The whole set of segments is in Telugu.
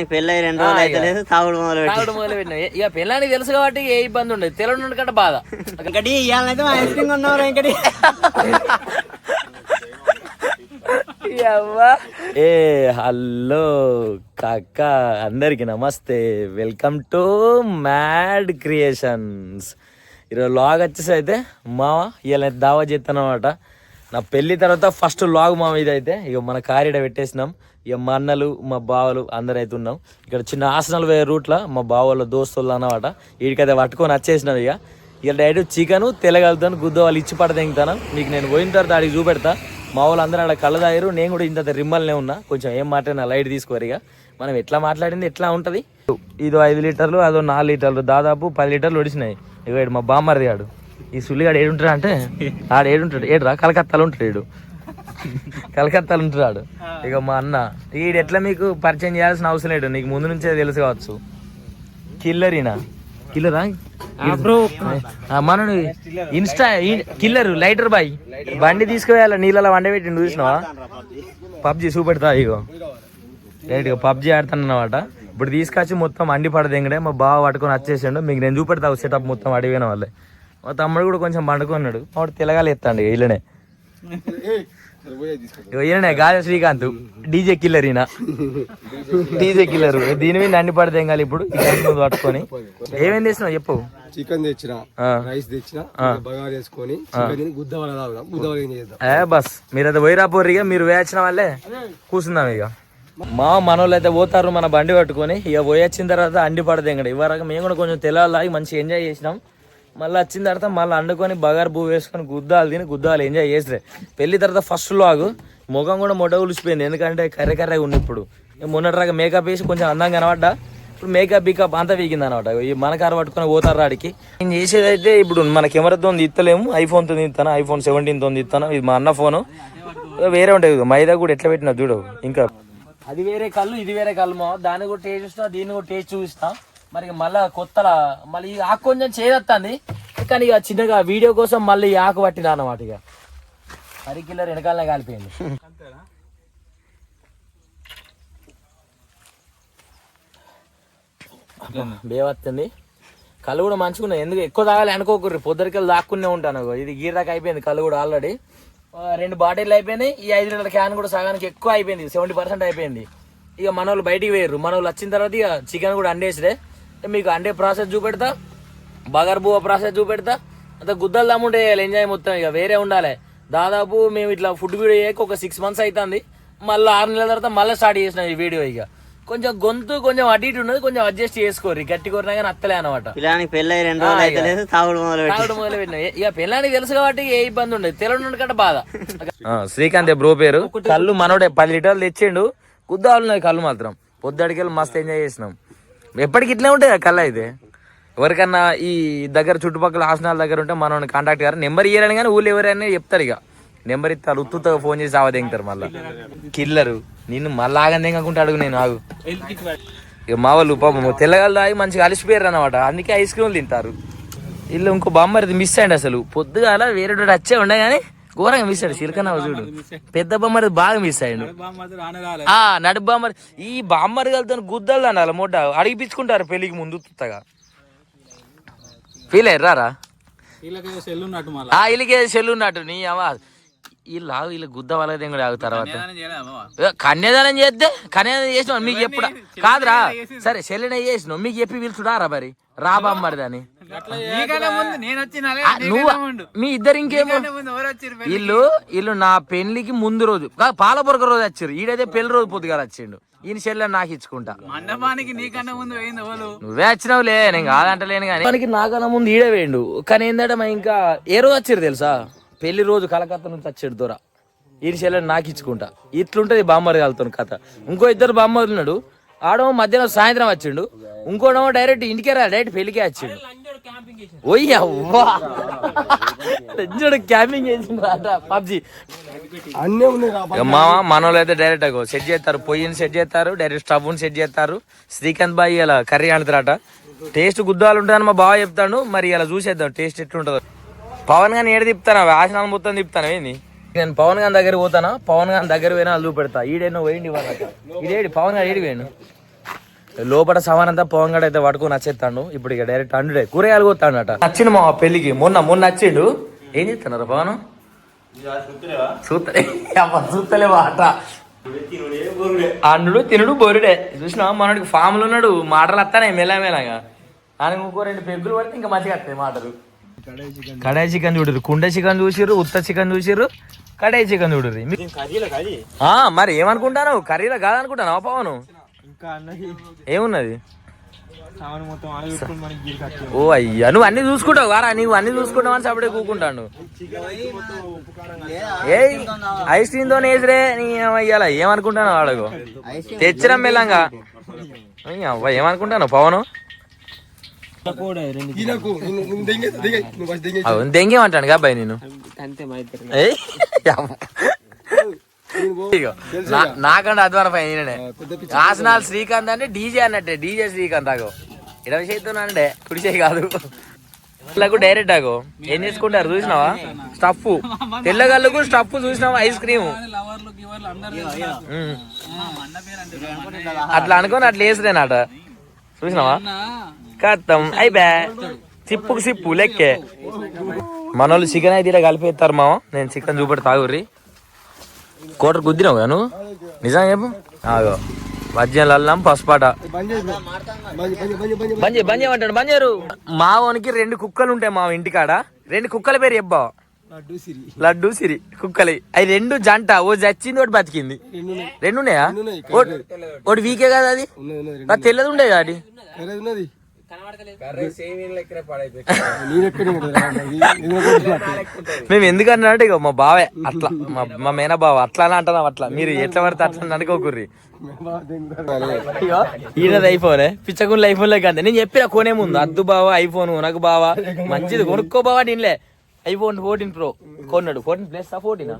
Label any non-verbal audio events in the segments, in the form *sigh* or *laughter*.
పిల్లానికి పెళ్ళి రెండు రోజులు అయితే లేదు తాగుడు మొదలు తాగుడు మొదలు పెట్టిన. ఇక పిల్లానికి తెలుసు కాబట్టి ఏ ఇబ్బంది ఉండదు. తెలంగాణ కంటే బాధ. ఇంకటి ఇవాళనైతే మా ఐస్ క్రీమ్ కొన్నవారు ఇంకటి. ఏ హలో కాక అందరికి నమస్తే. Welcome to mad creations. ఈరోజు లాగ్ వచ్చేసి అయితే మామ ఇలా దావా చేస్తాను అనమాట నా పెళ్ళి తర్వాత ఫస్ట్ లాగ్ మామ ఇది అయితే ఇక మన కారిడ పెట్టేసినాం. ఇక మా అన్నలు మా బావలు అందరైతే అయితే ఉన్నాం. ఇక్కడ చిన్న ఆసనాలు వేరే రూట్లో మా బావల దోస్తులు అన్నమాట. వీడికైతే పట్టుకొని వచ్చేసినాం ఇక. ఇక డైరెక్ట్ చికెన్ తెలగలుగుతాను గుద్ద వాళ్ళు ఇచ్చి పడ తెంగుతాను మీకు నేను పోయిన తర్వాత ఆడికి చూపెడతా. మా వాళ్ళు అందరూ ఆడ కళ్ళ తాగారు నేను కూడా ఇంత రిమ్మల్నే ఉన్నా. కొంచెం ఏం మాట్లాడినా లైట్ తీసుకోరు ఇక. మనం ఎట్లా మాట్లాడింది ఎట్లా ఉంటుంది? ఇదో ఐదు లీటర్లు అదో నాలుగు లీటర్లు దాదాపు పది లీటర్లు ఒడిచినాయి ఇక ఈడు మా బామ్మరిది ఆడు. ఈ సుల్లిగాడు ఏడుంటాడు అంటే? ఆడు ఏడుంటాడు. ఏడురా? కలకత్తాలో ఉంటాడు ఈడు. కలకత్తాలో ఉంటాడు ఇక మా అన్న. ఈడు ఎట్లా మీకు పరిచయం చేయాల్సిన అవసరం లేదు. నీకు ముందు నుంచే తెలుసు కావచ్చు. కిల్లరీనా కిల్లరా మనను ఇన్స్టా కిల్లర్ లైటర్ బాయ్ బండి తీసుకువెళ్ళ నీళ్ళలో వండబెట్టి నువ్వు చూసినావా? పబ్జి చూపెడతా ఇగో. రైట్ పబ్జి ఆడుతాను అనమాట ఇప్పుడు తీసుకొచ్చి మొత్తం అండి పడదెంగడే మా బావ పట్టుకొని వచ్చేసాడు. మీకు నేను చూపెడతా సెటప్ మొత్తం అడిగిన వాళ్ళే. మా తమ్ముడు కూడా కొంచెం పండుకున్నాడు వాడు తెలగాలి ఎత్తాండి ఇళ్ళనే. ఈయననే గాజ శ్రీకాంత్ డీజే కిల్లర్ ఈయన. డీజే కిల్లర్ దీని మీద అన్ని ఇప్పుడు? ఈ గంట ముందు పట్టుకొని. ఏమేం చేసినావు చెప్పు? చికెన్ తెచ్చిన. రైస్ తెచ్చిన బగారు వేసుకొని గుద్ద ఏ బస్. మీరు అయితే పోయిరాపోర్రు ఇక మీరు వేయించిన వాళ్ళే. కూర్చుందాం ఇక. మా మనోళ్ళు అయితే పోతారు మన బండి పట్టుకొని. ఇక పోయి వచ్చిన తర్వాత అండి పడదు ఇక్కడ ఇవ్వరాక మేము కూడా కొంచెం తెలాలి మంచిగా ఎంజాయ్ చేసినాం. మళ్ళీ వచ్చిన తర్వాత మళ్ళీ అండుకొని బగారు పువ్వు వేసుకొని గుద్దాలు తిని గుద్దాలు ఎంజాయ్ చేసిరే. పెళ్ళి తర్వాత ఫస్ట్ లాగు ముఖం కూడా మొట ఉలిసిపోయింది ఎందుకంటే కర్రె కర్రెగా ఉంది ఇప్పుడు. ఇక మేకప్ వేసి కొంచెం అందంగా కనబడ్డా. ఇప్పుడు మేకప్ బీకప్ అంతా వీగింది అనమాట ఈ మన కారు పట్టుకొని పోతారు ఆడికి. నేను చేసేది అయితే ఇప్పుడు మన కెమెరాతో తీస్తలేము ఐఫోన్తో తీస్తాను ఐఫోన్ సెవెంటీన్తో తీస్తాను ఇది మా అన్న ఫోను వేరే ఉంటాయి మైదా కూడా ఎట్లా పెట్టినా చూడవు ఇంకా అది వేరే కళ్ళు ఇది వేరే కళ్ళు దాన్ని కూడా టేస్ట్ చూస్తా దీన్ని కూడా టేస్ట్ చూపిస్తాను మరి మళ్ళీ మళ్ళా కొత్తలా మళ్ళీ ఆకు కొంచెం చేదత్తాంది. కానీ ఇక చిన్నగా వీడియో కోసం మళ్ళీ ఈ ఆకు పట్టిన అన్నమాట ఇక. పది కిల్లర్ వెనకాలనే కాలిపోయింది. బేవత్తుంది కళ్ళు కూడా మంచిగా ఉన్నాయి. ఎందుకు ఎక్కువ తాగాలి అనుకోకర్రి. పొద్దురికెళ్ళి దాక్కునే ఉంటాను ఇది గీరాక అయిపోయింది కళ్ళు కూడా ఆల్రెడీ రెండు బాటిల్ అయిపోయినాయి. ఈ ఐదు లీటర్ల క్యాన్ కూడా సగానికి ఎక్కువ అయిపోయింది. సెవెంటీ పర్సెంట్ అయిపోయింది. ఇక మన వాళ్ళు బయటికి వేయరు మన వాళ్ళు వచ్చిన తర్వాత ఇక చికెన్ కూడా అండేసిడే మీకు అండే ప్రాసెస్ చూపెడతా బగర్ బువ్వ ప్రాసెస్ చూపెడతా అంత గుద్దలు దమ్ముంటే ఎంజాయ్ మొత్తం ఇక వేరే ఉండాలి. దాదాపు మేము ఇట్లా ఫుడ్ వీడియో చేయక ఒక సిక్స్ మంత్స్ అవుతుంది మళ్ళీ ఆరు నెలల తర్వాత మళ్ళీ స్టార్ట్ చేసినాం ఈ వీడియో ఇక. కొంచెం గొంతు కొంచెం అటు ఇటు ఉన్నది కొంచెం అడ్జస్ట్ చేసుకోరు గట్టి కొరినా కానీ అత్తలే అనమాట పిల్లానికి పెళ్ళి రెండు రోజులు అయితే లేదు తాగుడు మొదలు పెట్టి తాగుడు మొదలు పెట్టిన. ఇక పిల్లానికి తెలుసు కాబట్టి ఏ ఇబ్బంది ఉండదు. తెలంగాణ కంటే బాధ. శ్రీకాంత్ బ్రో పేరు? కళ్ళు మనోడే పది లీటర్లు తెచ్చిండు. గుద్దాలు ఉన్నాయి కళ్ళు మాత్రం. పొద్దుడికెళ్ళి మస్తు ఎంజాయ్ చేసినాం. ఎప్పటికి ఇట్లే ఉంటాయి ఆ కళ్ళు అయితే ఎవరికన్నా ఈ దగ్గర చుట్టుపక్కల హాసనాల దగ్గర ఉంటే మనం కాంటాక్ట్ గారు. నెంబర్ ఇయ్యారని కానీ ఊళ్ళు ఎవరైనా చెప్తారు ఇక. నెంబర్ ఇస్తారు ఉత్తుతో ఫోన్ చేసి ఆవదేంగుతారు మళ్ళీ. కిల్లరు. నిన్ను మళ్ళీ ఆగని కాకుండా అడుగు నేను ఆగు. ఇక మా వాళ్ళు పాపం తెల్లగాళ్ళు తాగి మంచిగా అలసిపోయారు అనమాట అందుకే ఐస్ క్రీమ్లు తింటారు. వీళ్ళు ఇంకో బొమ్మరిది మిస్ అయ్యండి అసలు. పొద్దుగాల వేరే వచ్చే ఉండే కానీ ఘోరంగా మిస్ అయ్యాడు చిలకన్న చూడు. పెద్ద బొమ్మరిది బాగా మిస్ అయ్యాడు ఆ నడు బామ్మరి ఈ బామ్మరిగలతో గుద్దలు అనాలి మొడ్డ అడిగిపించుకుంటారు పెళ్ళికి ముందు తుత్తగా ఫీల్ అయ్యారా ఆ వీళ్ళకి సెల్లు ఉన్నట్టు నీ అమ్మ వీళ్ళు ఆగు వీళ్ళు గుద్ద వాళ్ళదే కూడా ఆగు తర్వాత. కన్యాదానం చేస్తే కన్యాదానం చేసిన మీకు ఎప్పుడు? కాదురా. సరే సెల్లునే చేసిన మీకు చెప్పి పిలుచుడారా మరి? రా మీ ఇద్దరు ఇంకేమో వీళ్ళు వీళ్ళు నా పెళ్ళికి ముందు రోజు. పాలపొరక రోజు వచ్చారు. ఈడైతే పెళ్ళి రోజు పొద్దుగాల వచ్చిండు. ఈయన చెల్లె నాకు ఇచ్చుకుంటా. మండపానికి నీకన్నా ముందు పోయింది వాళ్ళు నువ్వే వచ్చినావులే నేను కాదంటలేను కానీ. మనకి నాకన్నా ముందు ఈడే వేయండు కానీ ఏంటంటే మా ఇంకా ఏ రోజు వచ్చారు తెలుసా? పెళ్ళి రోజు కలకత్తా నుంచి వచ్చాడు దూర. ఈ చెల్లెని నాకు ఇచ్చుకుంటా. ఇట్లుంటది బామ్మరి కలుతాను కథ. ఇంకో ఇద్దరు బామ్మరులు ఆడమో మధ్యాహ్నం సాయంత్రం వచ్చిండు. ఇంకోడేమో డైరెక్ట్ ఇంటికే రా డైరెక్ట్ పెళ్ళికే వచ్చిండు. లంజోడు క్యాంపింగ్ చేసిండు. పబ్జి. మామ మనోళ్ళు అయితే డైరెక్ట్ అగో సెట్ చేస్తారు పొయ్యిని సెట్ చేస్తారు డైరెక్ట్ స్టవ్ సెట్ చేస్తారు. శ్రీకాంత్ బాయ్ ఇలా కర్రీ ఆడుతారట టేస్ట్ గుద్దాలు ఉంటాయని మా బావ చెప్తాడు. మరి ఇలా చూసేద్దాం టేస్ట్ ఎట్లుంటుందో. పవన్ గాని ఏడు తిప్పుతానా ఆసనాలు మొత్తం తిప్పుతాను ఏంది? నేను పవన్ గారి దగ్గర పోతానా? పవన్ గారి దగ్గర పోయినా అల్లు పెడతా. ఈడేనో పోయింది ఇవాళ ఇదేడి పవన్ గారు ఏడి పోయిండు. లోపల సవాన్ అంతా పొంగడ అయితే పట్టుకుని నచ్చేస్తాడు ఇప్పుడు ఇక డైరెక్ట్ అండుడే కూరగాయలు కొత్తాడట. నచ్చిండు మా పెళ్ళికి మొన్న మొన్న నచ్చిండు. ఏం చేస్తున్నారు పవన్? చూస్తలే అమ్మ చూస్తలే అండు తినుడు బొరుడే. చూసినా మనడికి ఫామ్లు ఉన్నాడు. మాటలు వస్తానే మెల్లమెల్లగా. ఆయన ఇంకో రెండు పెగ్గులు పడితే ఇంకా మంచిగా వస్తాయి మాటలు. కడాయి చికెన్ చూడరు కుండ చికెన్ చూసిర్రు ఉత్త చికెన్ చూసిర్రు కడాయి చికెన్ చూడరు ఆ, మరి ఏమనుకుంటాను? కర్రీలో కాదనుకుంటాను పవను? ఏమున్నది? ఓ అయ్యా నువ్వు అన్ని చూసుకుంటావు వారా నువ్వు అన్ని చూసుకుంటావు అని అప్పుడే కూకుంటాను ఏ ఐస్ క్రీమ్తో వేసిరే నీ అయ్యాల ఏమనుకుంటాను వాడకు తెచ్చిన మెల్లంగా. అవ్వ ఏమనుకుంటాను పవను? అవును దెంగేమంటాను అబ్బాయి నేను. నాకంటే అధ్వానం పైన. ఆసనాలు శ్రీకాంత్ అంటే డీజే అన్నట్టే డీజే శ్రీకాంత్ ఆగో. ఇరవై చేతితో అంటే కుడి చేయి కాదు. తెల్లకు డైరెక్ట్ ఆగో. ఏం చేసుకుంటారు చూసినావా? స్టఫ్. తెల్లగల్లుకు స్టఫ్ చూసినావా ఐస్ క్రీమ్? అట్లా అనుకోని అట్లా వేసిరేనాట చూసినావా? కత్తం అయిపోయా సిప్పుకు సిప్పు లెక్కే. మనోళ్ళు చికెన్ అయితే ఇలా కలిపేస్తారు మామ. నేను చికెన్ చూపెట్టి తాగుర్రి కోటర్ గుద్దినావు నువ్వు? నిజంగా చెప్పు. ఆగో. వజ్జం అల్లం పసుపాట. బంద్ చేయమంటాడు బంద్ చేయరు మావోనికి రెండు కుక్కలు ఉంటాయి మా ఇంటికాడ. రెండు కుక్కల పేరు చెప్పా. లడ్డు సిరి. లడ్డు సిరి కుక్కలి. అవి రెండు జంట. ఓ చచ్చింది ఒకటి బతికింది. రెండు ఉన్నాయి. ఒకటి- వీకే కదా అది? తెల్లది ఉండే అది. *laughs* మేము ఎందుకన్నా అంటే ఇక మా బావే అట్లా. మా మా మేన బావ అట్లా అని అంటున్నాం అట్లా. మీరు ఎట్లా పడితే అట్లా అనుకోకుర్రి. ఈయనది ఐఫోన్ పిచ్చగుండ్ల ఐఫోన్ లేక అంతే నేను చెప్పిన కొనే ముందు. అద్దు బావా ఐఫోన్ నాకు బావా. మంచిది కొనుక్కో బావా దీనిలే. ఐఫోన్ ఫోర్టీన్ ప్రో కొన్నాడు. Fourteen plus fourteen?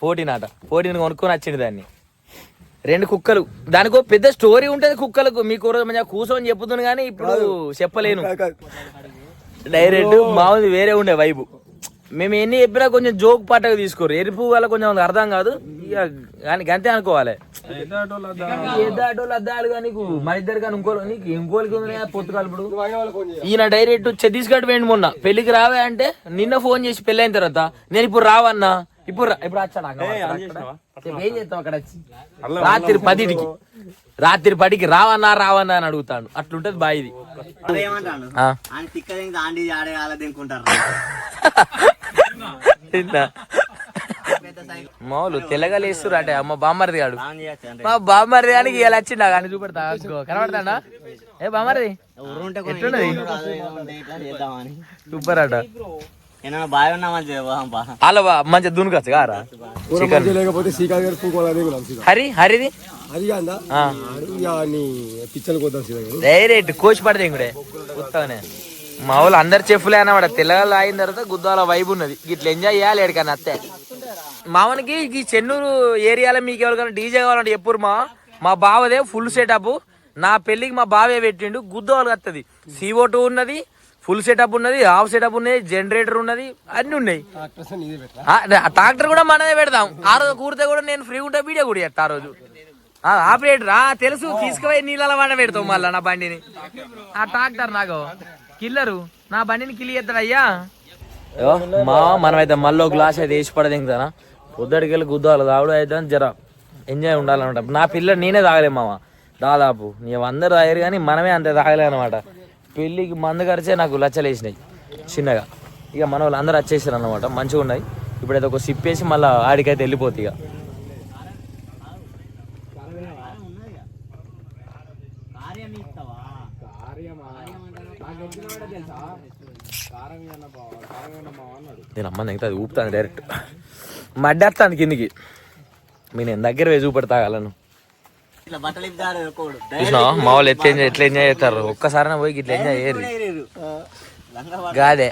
ఫోర్టీన్ ఆట. ఫోర్టీన్ కొనుక్కొని వచ్చింది దాన్ని. రెండు కుక్కలు. దానికి పెద్ద స్టోరీ ఉంటది కుక్కలకు. మీకు మంచిగా కూర్చొని చెప్పుతుంది కానీ ఇప్పుడు చెప్పలేను. డైరెక్ట్ మామూలు వేరే ఉండే వైబు. మేము ఎన్ని చెప్పినా కొంచెం జోక్ పాటగా తీసుకోరు. ఎరుపు వల్ల కొంచెం మనకు అర్థం కాదు. ఇక కానీ గంతే అనుకోవాలి. కానీ నీకు మన ఇద్దరు కానీ ఇంకో నీకు ఇంకోరికి ఉంది పొత్తు. ఈయన డైరెక్ట్ ఛత్తీస్గఢ్ పోయిండు మొన్న. పెళ్ళికి రావే అంటే నిన్న ఫోన్ చేసి పెళ్ళి అయిన తర్వాత నేను ఇప్పుడు రావన్నా? ఇప్పుడు రా- ఇప్పుడు ఏం చేస్తావు అక్కడ? వచ్చి రాత్రి పదిటికి. రాత్రి పదికి రావన్నా రావన్నా అని అడుగుతాడు. అట్లుంటది బాయిది. తిన్నా. మామూలు తెల్లగా లేస్తురు అంటే అమ్మ బామ్మరిది గాడు అంటే మా బామ్మరిది అని ఇలా వచ్చిండా. కానీ చూపెడతా. కనబడతాడా? ఏ బామ్మరిది? ఎట్లున్నది? సూపర్ అట అలా మంచిగా దునుకొచ్చు కారా. హరి హరిది. డైరెక్ట్ కోచ్ పడితే ఇంకుడే ఉత్తవనే మా వాళ్ళు అందరు చెప్పులే అన్నమాట. తెల్లగా అయిన తర్వాత గుద్దాల వైబ్ ఉన్నది. ఇట్లా ఎంజాయ్ చేయాలి ఎక్కడికన్నా అత్తే. మామనికి ఈ చెన్నూరు ఏరియాలో మీకు ఎవరికైనా డీజే కావాలంటే చెప్పురు మా. మా బావదే ఫుల్ సెటప్ నా పెళ్ళికి మా బావే పెట్టిండు. గుద్దోలు వస్తుంది సివో టూ ఉన్నది ఫుల్ సెటప్ ఉన్నది హాఫ్ సెటప్ ఉన్నది జనరేటర్ ఉన్నది అన్ని ఉన్నాయి. ట్రాక్టర్ కూడా మనదే పెడదాం ఆ రోజు కూరితే కూడా నేను ఫ్రీ ఉంటే వీడియో కూడా చేస్తా ఆ రోజు. ఆ, ఆపరేటర్ ఆ తెలుసు తీసుకుపోయి నీళ్ళ వాడ పెడతాం మళ్ళీ నా బండిని. ఆ ట్రాక్టర్ నాకు. కిల్లరు. నా బండిని కిల్లి చేస్తాడు అయ్యా మా మనమైతే మళ్ళీ గ్లాస్ అయితే వేసి పడదు ఇంకనా పొద్దుడికి వెళ్ళి గుద్దాలి తాగుడు అయితే జర ఎంజాయ్ ఉండాలన్నమాట. నా పిల్ల నేనే తాగలేము మామ దాదాపు నీవు అందరు తాగారు కానీ మనమే అంతే తాగలే అనమాట పెళ్ళికి మందు ఖర్చే నాకు లచ్చలు వేసినాయి చిన్నగా. ఇక మన వాళ్ళు అందరూ వచ్చేసారు అనమాట మంచిగా ఉన్నాయి. ఇప్పుడైతే ఒక సిప్ వేసి మళ్ళీ ఆడికైతే వెళ్ళిపోతాయి ఇక. నేను అమ్మ నెగితే అది ఊపుతాను డైరెక్ట్ మడ్డేస్తాను కిందికి. మీ నేను దగ్గర వేసి కోడు. చూసినా మా వాళ్ళు ఎట్లా ఎంజాయ్ ఎట్లా ఎంజాయ్ చేస్తారు? ఒక్కసారి పోయి ఇట్లా ఎంజాయ్ చేయరు. గాదే.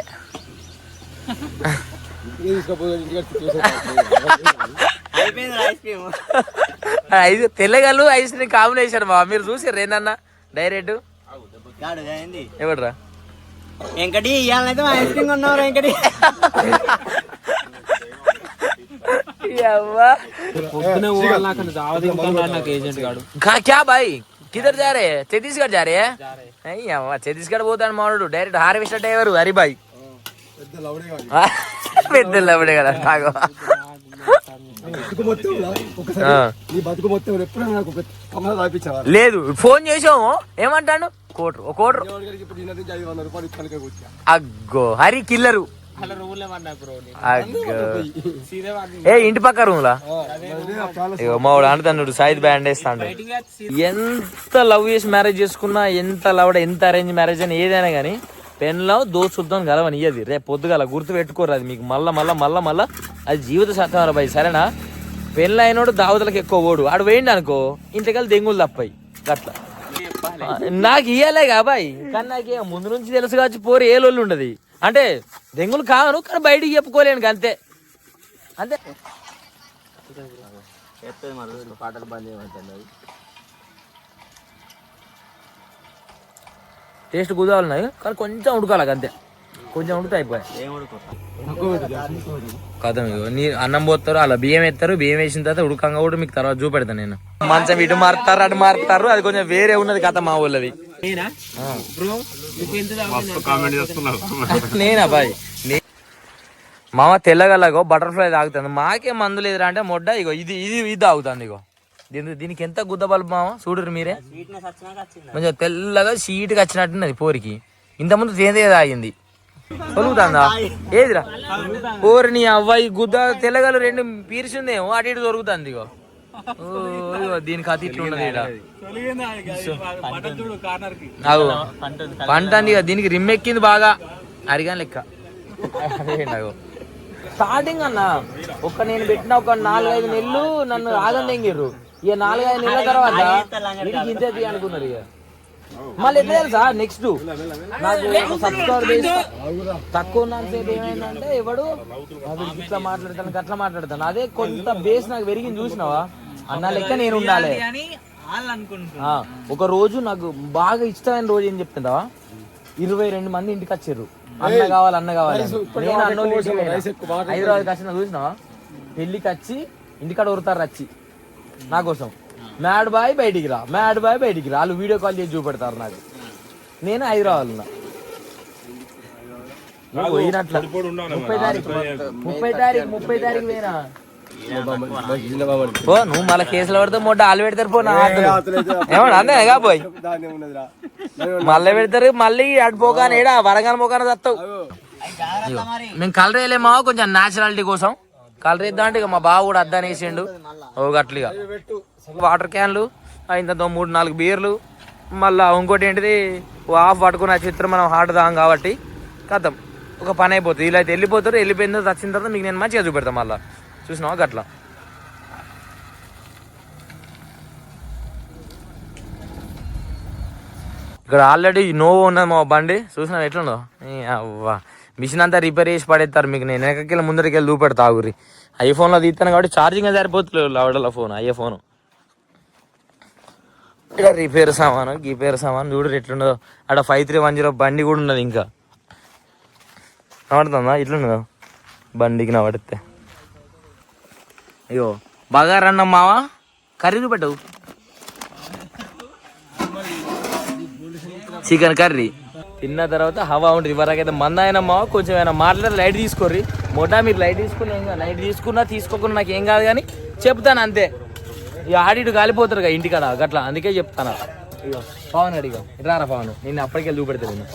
అయిపోయింది ఐస్ క్రీమ్. కాంబినేషన్ మా మీరు చూసారు ఏందన్నా? డైరెక్ట్. ఎవడరా? వెంకటి ఇవాళనైతే మా ఐస్ క్రీమ్ కొన్నావు వెంకటి. మావాడు డైరెక్ట్ హార్వెస్టర్ డ్రైవర్ హరిబాయ్ పెద్ద లవడే కాదు పెద్ద లవడే కదా నాకు. లేదు ఫోన్ చేసాము. ఏమంటాడు? కోటరు. ఒక కోటరు. అగ్గో హరి కిల్లరు. ఏ ఇంటి పక్క రూమ్ లా చాలా అంటున్నాడు సాయిద్ బ్యాండ్ వేస్తాడు. ఎంత లవ్ చేసి మ్యారేజ్ చేసుకున్నా ఎంత లవ్ ఎంత అరేంజ్ మ్యారేజ్ అని ఏదైనా కానీ పెన్లో దోచుద్దాం కలవని ఇయ్యది. రేపు పొద్దుగాల గుర్తు పెట్టుకోరు అది మీకు. మళ్ళా మళ్ళా మళ్ళా మళ్ళా అది జీవిత సత్యం బాయ్ సరేనా? పెళ్ళి అయినోడు దావతలకు ఎక్కువ ఓడు. ఆడు వేయండి అనుకో ఇంటికెళ్ళి దెంగులు తప్పాయి. గట్లా. నాకు ఇయ్యాలే బాయ్. కానీ నాకు ముందు నుంచి తెలుసు కావచ్చు పోరు ఏ లోళ్ళు ఉండదు. అంటే దెంగులు కాను కానీ బయటికి చెప్పుకోలేను అంతే. అంతే. పాటలు బంద్ టేస్ట్ కుదవాలి కానీ కొంచెం ఉడకాలి అంతే. కొంచెం ఉడితే అయిపోయాయి. కథం ఇగో నీ అన్నం పోతారు అలా బియ్యం ఎత్తారు బియ్యం వేసిన తర్వాత ఉడకంగా కూడా మీకు తర్వాత చూపెడతాను నేను. మంచం ఇటు మారుతారు అటు మారుతారు అది కొంచెం వేరే ఉన్నది కథ మా ఊళ్ళది. నేనా? బాయ్? మామ తెల్లగల్లగో బటర్ఫ్లై తాగుతుంది. మాకే మందు లేదురా అంటే మొడ్డ ఇగో ఇది ఇది ఇది తాగుతుంది ఇగో. దీని దీనికి ఎంత గుద్ద బల్బు మామ? చూడరు మీరే. కొంచెం తెల్లగా సీటుగా వచ్చినట్టున్నది పోరికి. ఇంతకుముందు తేదే తాగింది. తొలుగుతుందా ఏదిరా నీ అవ్వాయి గుద్ద తెల్లగలు రెండు పీర్చుందేమో అటు ఇటు దొరుకుతుంది ఇగో ఓ, ఇగో దీనికి అతి ఇట్లా ఉన్నది ఈడ. బటన్ చూడు కార్నర్కి నాకు పంట అంది ఇక దీనికి రిమ్ ఎక్కింది బాగా అరిగా లెక్క. స్టార్టింగ్ అన్న ఒక నేను పెట్టిన ఒక నాలుగైదు నెలలు నన్ను ఆగండి ఎంగిర్రు ఇక నాలుగైదు నెలల తర్వాత ఇంతే అనుకున్నారు ఇక మళ్ళీ ఎట్లా తెలుసా? నెక్స్ట్ నాకు ఒక సబ్స్క్రైబర్ బేస్ తక్కువ ఉన్నంతసేపు ఏమైందంటే ఎవడు అది ఇట్లా మాట్లాడతాను అట్లా మాట్లాడతాను. అదే కొంత బేస్ నాకు పెరిగింది చూసినావా? అన్న లెక్క నేను ఉండాలి. ఒక రోజు నాకు బాగా ఇష్టమైన రోజు ఏం చెప్తుంటావా? ఇరవై రెండు మంది ఇంటికి వచ్చారు అన్న కావాలి అన్న కావాలి. నేను పోయినా. హైదరాబాద్కి వచ్చిన చూసినావా? పెళ్ళికి వచ్చి ఇంటికాడ ఉరుతారు వచ్చి. నా కోసం. మ్యాడ్ బాయ్ బయటికి రా. మ్యాడ్ బాయ్ బయటికి రా. వాళ్ళు వీడియో కాల్ చేసి చూపెడతారు నాకు. నేను హైదరాబాద్ ఉన్నా. నువ్వు పోయినట్ల. ముప్పై తారీఖు ముప్పై తారీఖు ముప్పై తారీఖు పోయినా? పో నువ్వు మళ్ళీ కేసులు పడితే మొట్ట ఆలు పెడతారు పో నా ఆటలు. ఏమన్నా పోయి? మళ్ళీ పెడతారు మళ్ళీ అటు పోగానే ఏడా? వరంగల్ పోగానే చస్తావు మేము కలర్ వేయలేమా? కొంచెం నాచురాలిటీ కోసం. కలర్ వేద్దాం అంటే ఇక మా బావ కూడా అద్దాని వేసిండు ఓ గట్లుగా వాటర్ క్యాన్లు ఇంత మూడు నాలుగు బీర్లు. మళ్ళీ ఇంకోటి ఏంటిది ఆఫ్ పట్టుకున్న పట్టుకుని చిత్రం మనం హాట్ తాగాం కాబట్టి కథం. ఒక పని అయిపోతుంది. ఇలా అయితే వెళ్ళిపోతారు వెళ్ళిపోయిన తర్వాత వచ్చిన తర్వాత మీకు నేను మంచిగా చూపెడతాను మళ్ళీ. చూసినావా గట్లా? ఇక్కడ ఆల్రెడీ నోవో ఉన్నది మా బండి. చూసినా ఎట్లుందో? అవ్వా. మిషన్ అంతా రిపేర్ చేసి పడేస్తారు మీకు. నేను వెనకకి ముందరికి వెళ్ళి చూపెడతా ఆగురి ఐఫోన్లో తీస్తాను కాబట్టి ఛార్జింగ్ సరిపోతుంది అవడల ఫోన్ అయ్యే ఫోను ఇక్కడ రిపేర్ సామాను గిపేర్ సామాను చూడు ఎట్లుండదో అక్కడ ఫైవ్ త్రీ వన్ జీరో బండి కూడా ఉన్నది ఇంకా. కనబడుతుందా? ఇట్లుండదు బండికి నవడితే అయ్యో బాగా రన్నం మావా? కర్రీ పెట్టవు చికెన్ కర్రీ. తిన్న తర్వాత హవా ఉంటుంది ఇవరకైతే మంద అయినా మా కొంచెం అయినా మాట్లాడి లైట్ తీసుకోర్రి. మొట్టా మీరు లైట్ తీసుకుని లైట్ తీసుకున్నా తీసుకోకుండా నాకు ఏం కాదు కానీ చెప్తాను అంతే. ఇక ఆడిటు కాలిపోతారు కదా ఇంటికాడ గట్లా. అందుకే చెప్తాను. ఇగో పవన్ అడిగో. ఇట్లా పవన్? నేను అప్పటికెళ్ళి చూపెడతాను నేను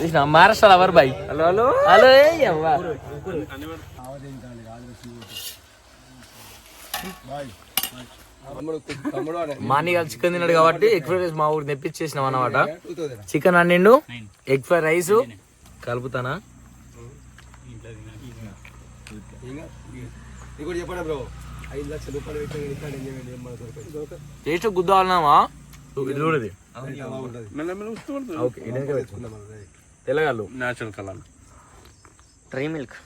చూసిన? మహారాష్ట్ర ఎవరు బాయ్? Hello hello. హలో మాని గారు చికెన్ తిన్నాడు కాబట్టి ఎగ్ ఫ్రైడ్ రైస్ మా ఊరు తెప్పించేసినాం అన్నమాట. చికెన్ అన్నిండు ఎగ్ ఫ్రైడ్ రైస్. కలుపుతానా? చెప్పండి బ్రో? ఐదు లక్షల రూపాయలు పెట్టి ఇక్కడ ఏం చేయండి ఏం మనకు దొరకదు. దొరకదు. టేస్ట్ గుద్దాలన్నామా ఇది చూడది. తెల్లగాళ్ళు. Natural colour. ట్రీ మిల్క్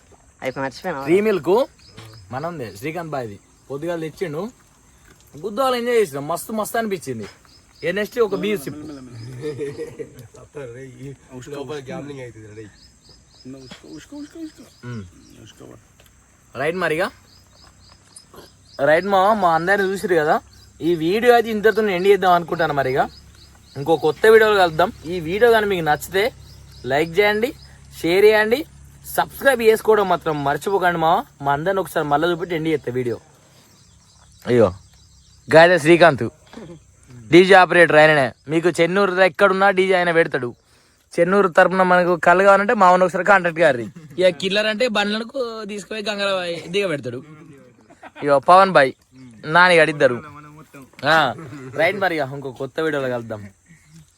అయిపోయి మర్చిపోయినా. ఫ్రీ మిల్క్ మనది శ్రీకాంత్ బాయ్ది. పొద్దుగా తెచ్చిండు. గుద్దాలు ఎంజాయ్ చేసినాం. మస్తు మస్తు అనిపించింది. ఏ నెక్స్ట్ ఒక బీర్ సిప్. రైట్ మరిగా? రైట్ మా మా అందరిని చూసిరు కదా? ఈ వీడియో అయితే ఇంతతో ఎండ్ చేద్దాం అనుకుంటాను మరిగా. ఇంకో కొత్త వీడియోలో కలుద్దాం. ఈ వీడియో కానీ మీకు నచ్చితే లైక్ చేయండి షేర్ చేయండి సబ్స్క్రైబ్ చేసుకోవడం మాత్రం మర్చిపోకండి మా మా అందరిని ఒకసారి మళ్ళీ చూపెట్టి ఎండి చేస్తా వీడియో. అయ్యో గాయద శ్రీకాంత్. డీజే ఆపరేటర్ ఆయననే. మీకు చెన్నూరు ఎక్కడున్నా డీజే ఆయన పెడతాడు. చెన్నూరు తరపున మనకు కళ్ళు కావాలంటే మా ఒకసారి కాంటాక్ట్ గారి ఇక కిల్లర్ అంటే బండ్లకు తీసుకుపోయి గంగల దిగబెడతాడు. ఇక పవన్ బాయ్ నాని గడిద్దరు రైట్ మరి ఇక ఇంకో కొత్త వీడియోలో కలుద్దాం.